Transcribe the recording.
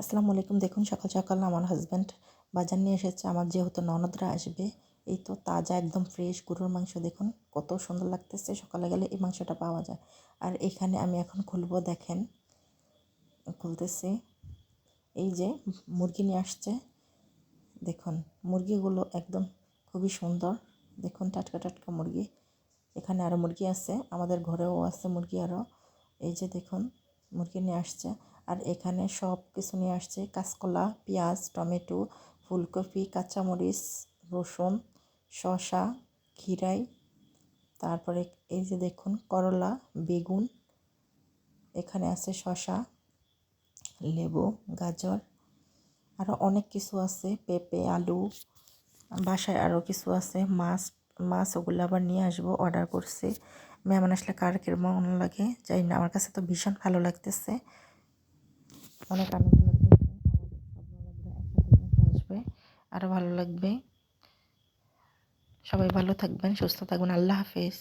আসসালামু আলাইকুম, দেখুন সকাল সকাল আমার হাজব্যান্ড বাজার নিয়ে এসেছে। আমার যেহেতু ননদরা আসবে, এই তো তাজা একদম ফ্রেশ গরুর মাংস, দেখুন কত সুন্দর লাগতেছে। সকালে গেলে এই মাংসটা পাওয়া যায়। আর এখানে আমি এখন খুলব, দেখেন, খুলতেছি। এই যে মুরগি নিয়ে আসছে, দেখুন মুরগিগুলো একদম খুবই সুন্দর। দেখুন টাটকা টাটকা মুরগি। এখানে আরও মুরগি আছে, আমাদের ঘরেও আছে মুরগি আরও এই যে দেখুন মুরগি নিয়ে আসছে। আর এখানে সব কিছু নিয়ে আসছে। কাঁচকলা, পেঁয়াজ, টমেটো, ফুলকপি, কাঁচামরিচ, রসুন, শসা খিরাই তারপরে এই যে দেখুন, করলা, বেগুন, এখানে আছে শশা লেবু, গাজর আরও অনেক কিছু আছে, পেঁপে, আলু, বাসায় আরও কিছু আছে, মাছ মাছ ওগুলো আবার নিয়ে আসব, অর্ডার করছি। মেহমান আসলে কার কেমন লাগে, যাই না, আমার কাছে তো ভীষণ ভালো লাগতেছে। অনেক আনন্দ লাগবে আসবে আরও ভালো লাগবে। সবাই ভালো থাকবেন সুস্থ থাকবেন আল্লাহ হাফেজ।